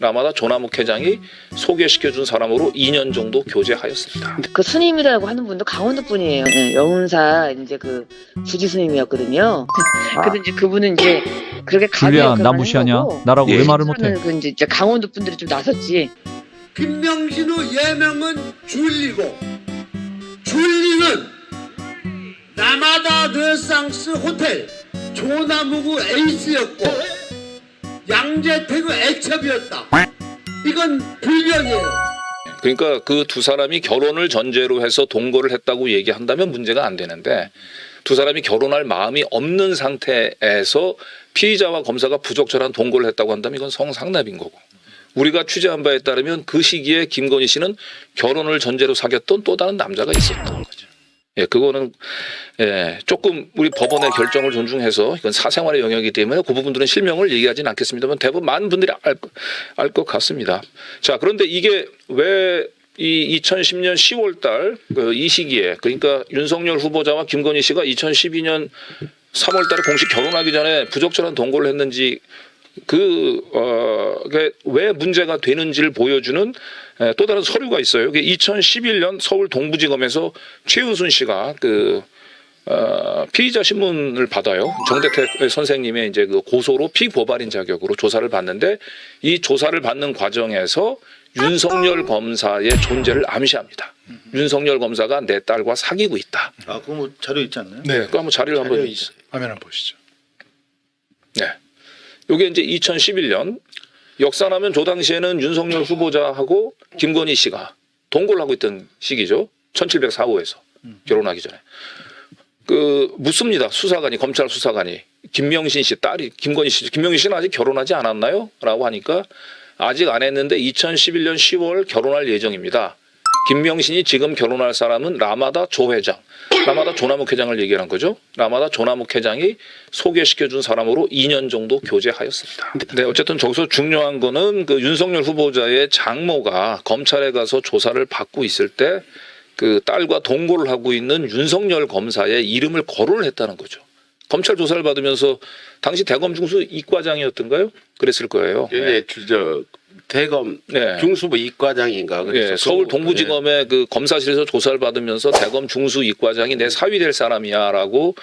라마다 조나묵 회장이 소개시켜준 사람으로 2년 정도 교제하였습니다. 그 스님이라고 하는 분도 강원도 분이에요. 예, 영운사 이제 그 주지 스님이었거든요. 근데 이제 그분은 이제 그렇게 줄리아 가면 나 무시하냐? 나라고 예. 왜 말을 못해? 그 이제 이제 강원도 분들이 좀 나섰지. 김명신의 예명은 줄리고 줄리는 나마다 르상스 호텔 조나무구 에이스였고 양재택의 애첩이었다. 이건 불변이에요. 그러니까 그 두 사람이 결혼을 전제로 해서 동거를 했다고 얘기한다면 문제가 안 되는데 두 사람이 결혼할 마음이 없는 상태에서 피의자와 검사가 부적절한 동거를 했다고 한다면 이건 성상납인 거고 우리가 취재한 바에 따르면 그 시기에 김건희 씨는 결혼을 전제로 사귀었던 또 다른 남자가 있었던 거죠. 예, 그거는 예, 조금 우리 법원의 결정을 존중해서 이건 사생활의 영역이기 때문에 그 부분들은 실명을 얘기하지는 않겠습니다만 대부분 많은 분들이 알 것 같습니다. 자, 그런데 이게 왜 이 2010년 10월 달 이 시기에 그러니까 윤석열 후보자와 김건희 씨가 2012년 3월 달에 공식 결혼하기 전에 부적절한 동거를 했는지 그, 어, 그게 왜 문제가 되는지를 보여주는 에, 또 다른 서류가 있어요. 그게 2011년 서울 동부지검에서 최은순 씨가 그, 어, 피의자 신문을 받아요. 정대택 선생님의 이제 그 고소로 피고발인 자격으로 조사를 받는데 이 조사를 받는 과정에서 윤석열 검사의 존재를 암시합니다. 윤석열 검사가 내 딸과 사귀고 있다. 아, 그거 뭐 자료 있지 않나요? 네, 그 한번 자료를 한번 자료 있어요. 화면 한번 보시죠. 네. 요게 이제 2011년 역사나면 저 당시에는 윤석열 후보자하고 김건희 씨가 동거를 하고 있던 시기죠. 1704호에서 결혼하기 전에. 그 묻습니다. 수사관이 검찰 수사관이 김명신 씨 딸이 김건희 씨 김명신 씨는 아직 결혼하지 않았나요? 라고 하니까 아직 안 했는데 2011년 10월 결혼할 예정입니다. 김명신이 지금 결혼할 사람은 라마다 조 회장, 라마다 조나묵 회장을 얘기한 거죠. 라마다 조나묵 회장이 소개시켜준 사람으로 2년 정도 교제하였습니다. 네, 어쨌든 저기서 중요한 거는 그 윤석열 후보자의 장모가 검찰에 가서 조사를 받고 있을 때 그 딸과 동거를 하고 있는 윤석열 검사의 이름을 거론을 했다는 거죠. 검찰 조사를 받으면서 당시 대검 중수 이과장이었던가요? 그랬을 거예요. 예, 저 대검 네. 중수부 이과장인가 그래서 예, 서울 그- 동부지검의 그 검사실에서 조사를 받으면서 대검 중수 이과장이 내 사위 될 사람이야라고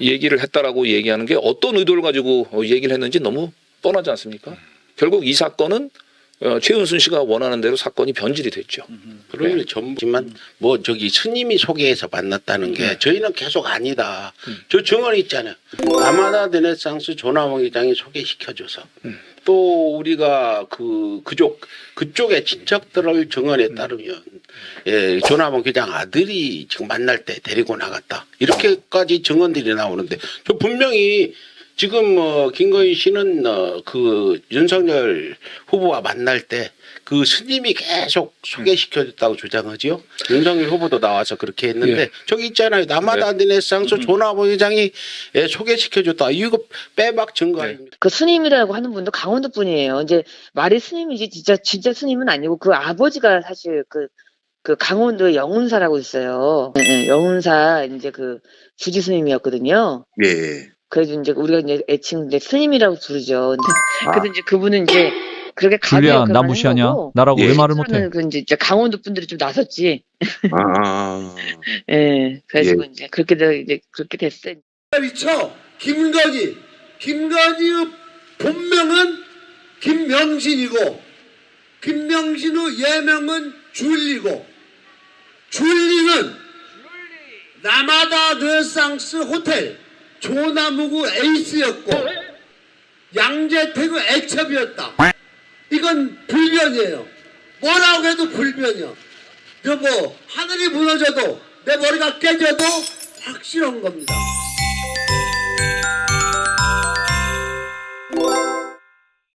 얘기를 했다라고 얘기하는 게 어떤 의도를 가지고 어, 얘기를 했는지 너무 뻔하지 않습니까? 결국 이 사건은 어, 최은순 씨가 원하는 대로 사건이 변질이 됐죠. 그러면 전부지만 뭐 저기 스님이 소개해서 만났다는 게 저희는 계속 아니다. 저 증언 있잖아요. 아마다 드네상스 조나몽 회장이 소개시켜줘서 또 우리가 그 그쪽 그쪽의 친척들의 증언에 따르면 예, 조나몽 회장 아들이 지금 만날 때 데리고 나갔다. 이렇게까지 증언들이 나오는데 저 분명히 지금 어, 김건희 씨는 어, 그 윤석열 후보와 만날 때 그 스님이 계속 소개시켜줬다고 주장하지요. 윤석열 후보도 나와서 그렇게 했는데 예. 저기 있잖아요. 남아다 드네상스 조나보 회장이 예, 소개시켜줬다. 이거 빼박 증거 아닙니까? 그 스님이라고 하는 분도 강원도 분이에요. 이제 말이 스님이지 진짜 진짜 스님은 아니고 그 아버지가 사실 그그 강원도 영운사라고 있어요. 예, 예, 영운사 이제 그 주지 스님이었거든요. 예. 그래서 이제 우리가 이제 애칭 이제 스님이라고 부르죠. 근데, 근데 이제 그분은 이제 그렇게 줄리아 가면 나 무시하냐? 나라고 예. 왜 말을 못해? 그 이제 이제 강원도 분들이 좀 나섰지. 아, 예. 그래서 이제 그렇게 돼- 이제 그렇게 됐어요. 미쳐 김건희 김건희의 본명은 김명신이고 김명신의 예명은 줄리고 줄리는 나마다 르상스 호텔 조나무구 에이스였고 양재택의 애첩이었다. 이건 불변이에요. 뭐라고 해도 불변이야. 여보 하늘이 무너져도 내 머리가 깨져도 확실한 겁니다.